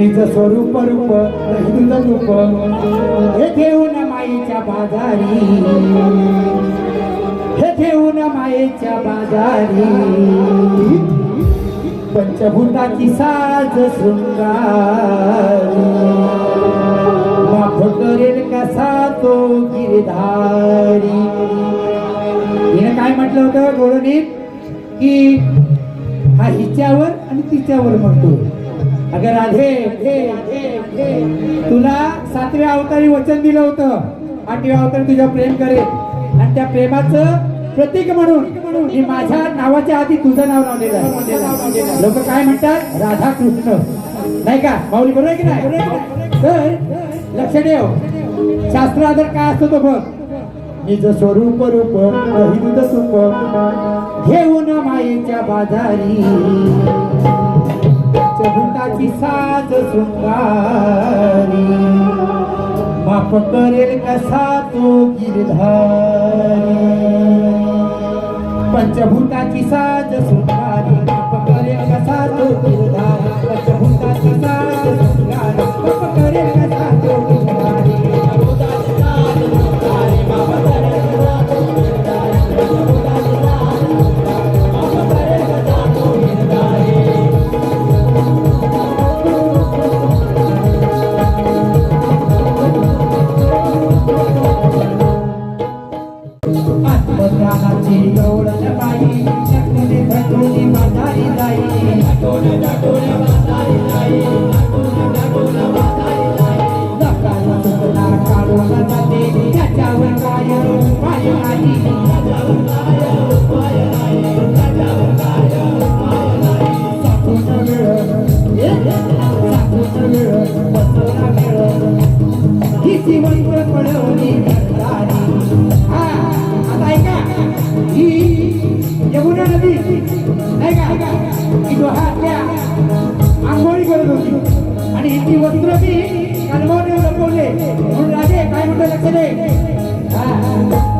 तिचं स्वरूप रूप हिंद रूप. हे घेऊन माईच्या बाजारी. हे घेऊन माईच्या बाजारी. पंचभूताची साज शृंगारी. माफ करेल कसा तो गिरधारी. हिनं काय म्हटलं होतं गोळनीत? की हा हिच्यावर आणि तिच्यावर म्हणतो अगं राधे तुला सातव्या अवतारी वचन दिलं होतं. आठव्या अवतारी तुझ्या प्रेम करेल. आणि त्या प्रेमाचं प्रतीक म्हणून मी माझ्या नावाच्या आधी तुझं नाव लावलेलं आहे. लोक काय म्हणतात? राधा कृष्ण. नाही का? माऊली बरोबर आहे की नाही? तर लक्ष ठेव हो. शास्त्र आधार काय असतो तो बघ. निज स्वरूप रूप हिंद सुप घेऊन मायेच्या बाजारी. पंचभूताची साज शृंगारी माफ करेल कसा तो गिरधारी. पंचभूताची साज शृंगारी आत्मज्ञानाची डोळण बाई नकली धटोली बाजारी जाई नकाला सुटला काढून जाते त्याच्यावर काय उपाय नाही साठून वेळ साठून वेळ बसवला वेळ ही जीवन पडवली यमुना नदी नाही का ही डोहातल्या आंघोळी करत होती आणि ती वस्त्र मी कालवाने लपवले म्हणून राजे काय म्हणतो लक्ष दे हा, हा.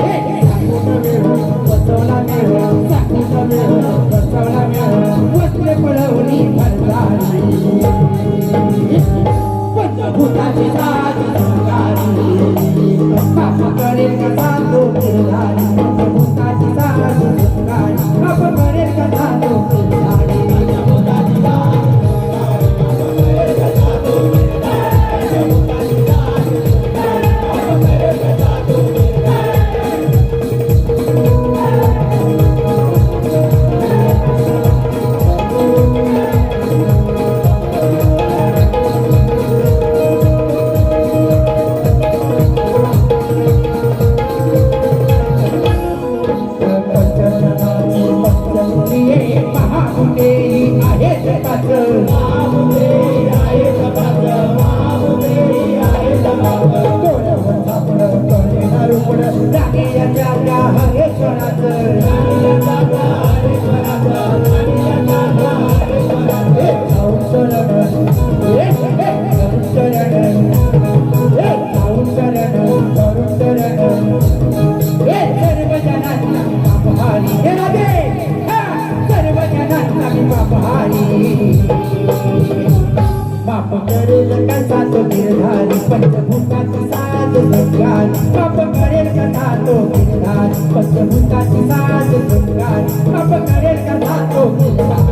हे, हे, साठवून वेळ, बसवला वेळ, साठवून वेळ, बसवला वेळ, वस्त्र पडवली भरतारी. पंचभूताची साथ शृंगारी. बाप कसा तो Girdhari. Você un tati, s-a adăvânt, ca pe care el